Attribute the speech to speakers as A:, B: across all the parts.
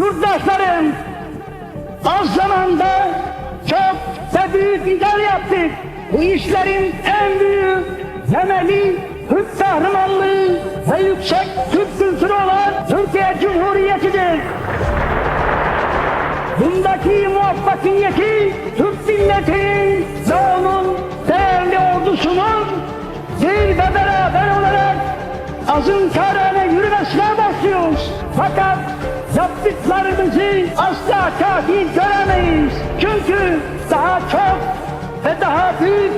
A: Yurttaşlarım, az zamanda çok ve büyük işler yaptık. Bu işlerin en büyük temeli Türk kahramanlığı ve yüksek Türk kültürü olan Türkiye Cumhuriyeti'dir. Bundaki muvaffakiyeti Türk milletinin ve onun değerli ordusunun bir ve beraber olarak azın kararına yürümesine başlıyoruz. Fakat yaptıklarımızı asla kafi göremeyiz. Çünkü daha çok ve daha büyük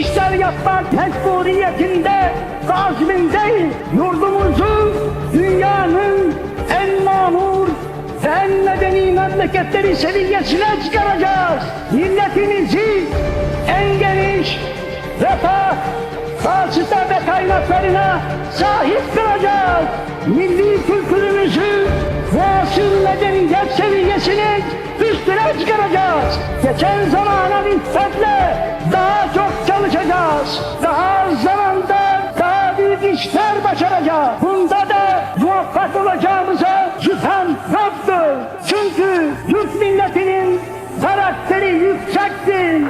A: işler yapmak mecburiyetinde ve azmindeyiz. Yurdumuzu dünyanın en mamur ve en medeni memleketleri seviyesine çıkaracağız. Milletimizi en geniş refah, vasıta ve kaynaklarına sahip kılacağız. Milli kültürümüzü ve asıl medeniyet seviyesini üstüne çıkaracağız. Geçen zamana nispetle daha çok çalışacağız. Daha az zamanda daha büyük işler başaracağız. Bunda da muvaffak olacağımıza şüphem yoktur. Çünkü Türk milletinin karakteri yüksektir.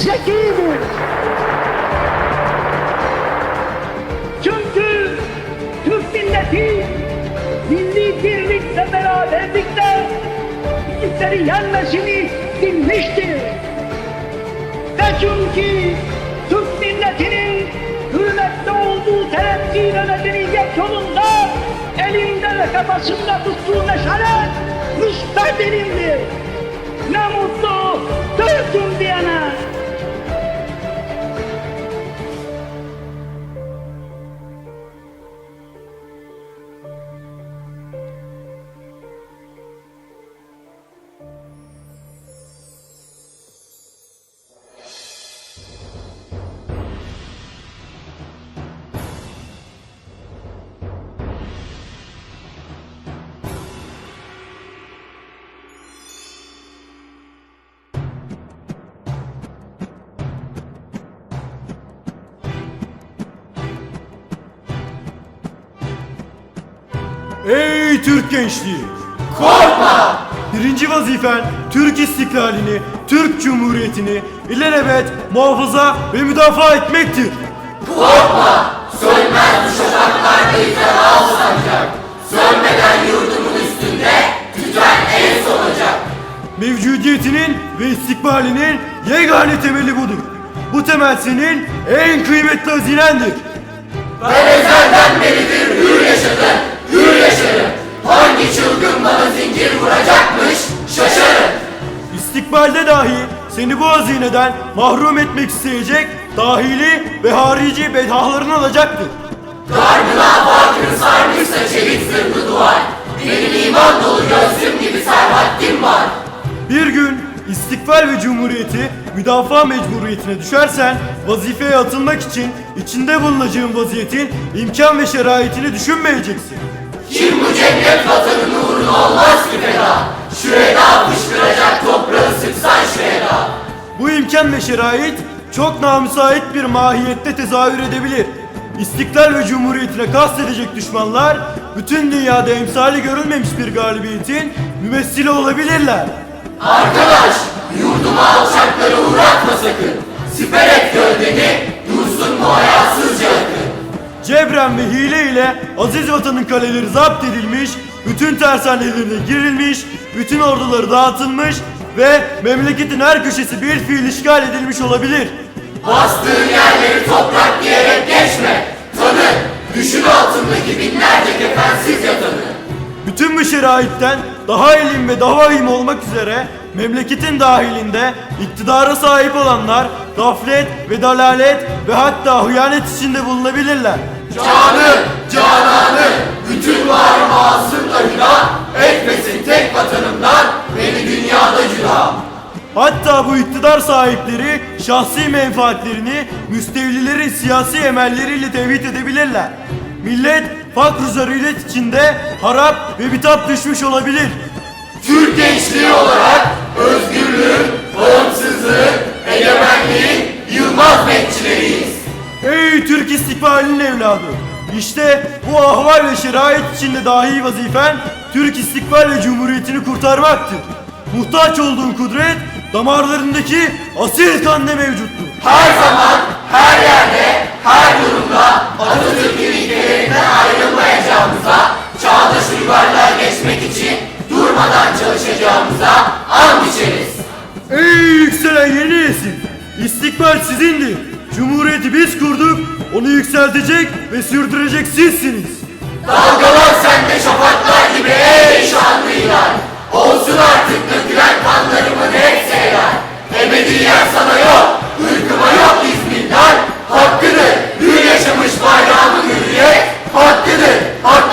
A: Zekidir. Çünkü Türk milleti milli birlik ve beraberlikle rakipleri yenmesini bilmiştir. Ve çünkü Türk milletinin hürmette olduğu terakki ve medeniyet yolunda elinde ve kafasında tuttuğu meşale müstehdirindir. Ne mutlu Türk'üm diyene.
B: Ey Türk gençliği! Korkma! Birinci vazifen Türk istiklalini, Türk Cumhuriyeti'ni ilelebet muhafaza ve müdafaa etmektir. Mevcudiyetinin ve istikbalinin yegane temeli budur. Bu temel senin en kıymetli hazinendir.
C: Ben ezelden beridir hür yaşadım, hür yaşarım. Hangi çılgın bana zincir vuracakmış şaşarım.
B: İstikbalde dahi seni bu hazineden mahrum etmek isteyecek dahili ve harici bedahların olacaktır.
C: Karnına fakir sarmışsa çelik zırhlı duvar. Benim iman dolu gözlüm gibi serhattim var.
B: Bir gün istikbal ve cumhuriyeti müdafaa mecburiyetine düşersen vazifeye atılmak için içinde bulunacağın vaziyetin imkan ve şeraitini düşünmeyeceksin.
C: Kim bu cennet vatanın uğruna olmaz ki feda. Şurada fışkıracak toprağı sıksan şurada.
B: Bu imkan ve şerait çok namüsait bir mahiyette tezahür edebilir. İstiklal ve cumhuriyetine kastedecek düşmanlar bütün dünyada emsali görülmemiş bir galibiyetin mümessili olabilirler.
C: Arkadaş yurduma alçakları uğratma sakın. Siper et gövdeni
B: Cebren ve hile ile aziz vatanın kaleleri zapt edilmiş, bütün tersanelerine girilmiş, bütün orduları dağıtılmış ve memleketin her köşesi bir fiil işgal edilmiş olabilir.
C: Bastığın yerleri toprak diyerek geçme. Tanı, düşün altındaki binlerce kefensiz yatanı.
B: Bütün bu şeraitten daha elim ve daha vahim olmak üzere memleketin dahilinde iktidara sahip olanlar gaflet ve dalalet ve hatta hıyanet içinde bulunabilirler.
C: Canı, cananı, bütün var masımla hüda, etmesin tek vatanımdan, beni dünyada cüda.
B: Hatta bu iktidar sahipleri şahsi menfaatlerini müstevlilerin siyasi emelleriyle tevhid edebilirler. Millet fakr zaruret içinde harap ve bitap düşmüş olabilir.
C: Türk gençliği olarak özgürlüğün, bağımsızlığın, egemenliğin yılmaz bekçileriyiz.
B: Ey istikbalinin evladı. İşte bu ahval ve şerait içinde dahi vazifen Türk istikbal ve cumhuriyetini kurtarmaktır. Muhtaç olduğun kudret damarlarındaki asil kanda mevcuttur.
C: Her zaman, her yerde, her durumda Atatürk'ün ilkelerinden ayrılmayacağımıza, çağdaş uygarlığa geçmek için durmadan çalışacağımıza and içeriz.
B: Ey yükselen yeni nesil! İstikbal sizindir. Cumhuriyeti biz kurduk, onu yükseltecek ve sürdürecek sizsiniz.
C: Dalgalar sende şafaklar gibi ey şanlı ilan. Olsun artık dökülen kanlarımın hepsi helal. Ebediyen sana yok, ırkıma yok İzmirler. Hakkıdır, gül yaşamış bayrağımı hürriyet. Hakkıdır, hakkıdır.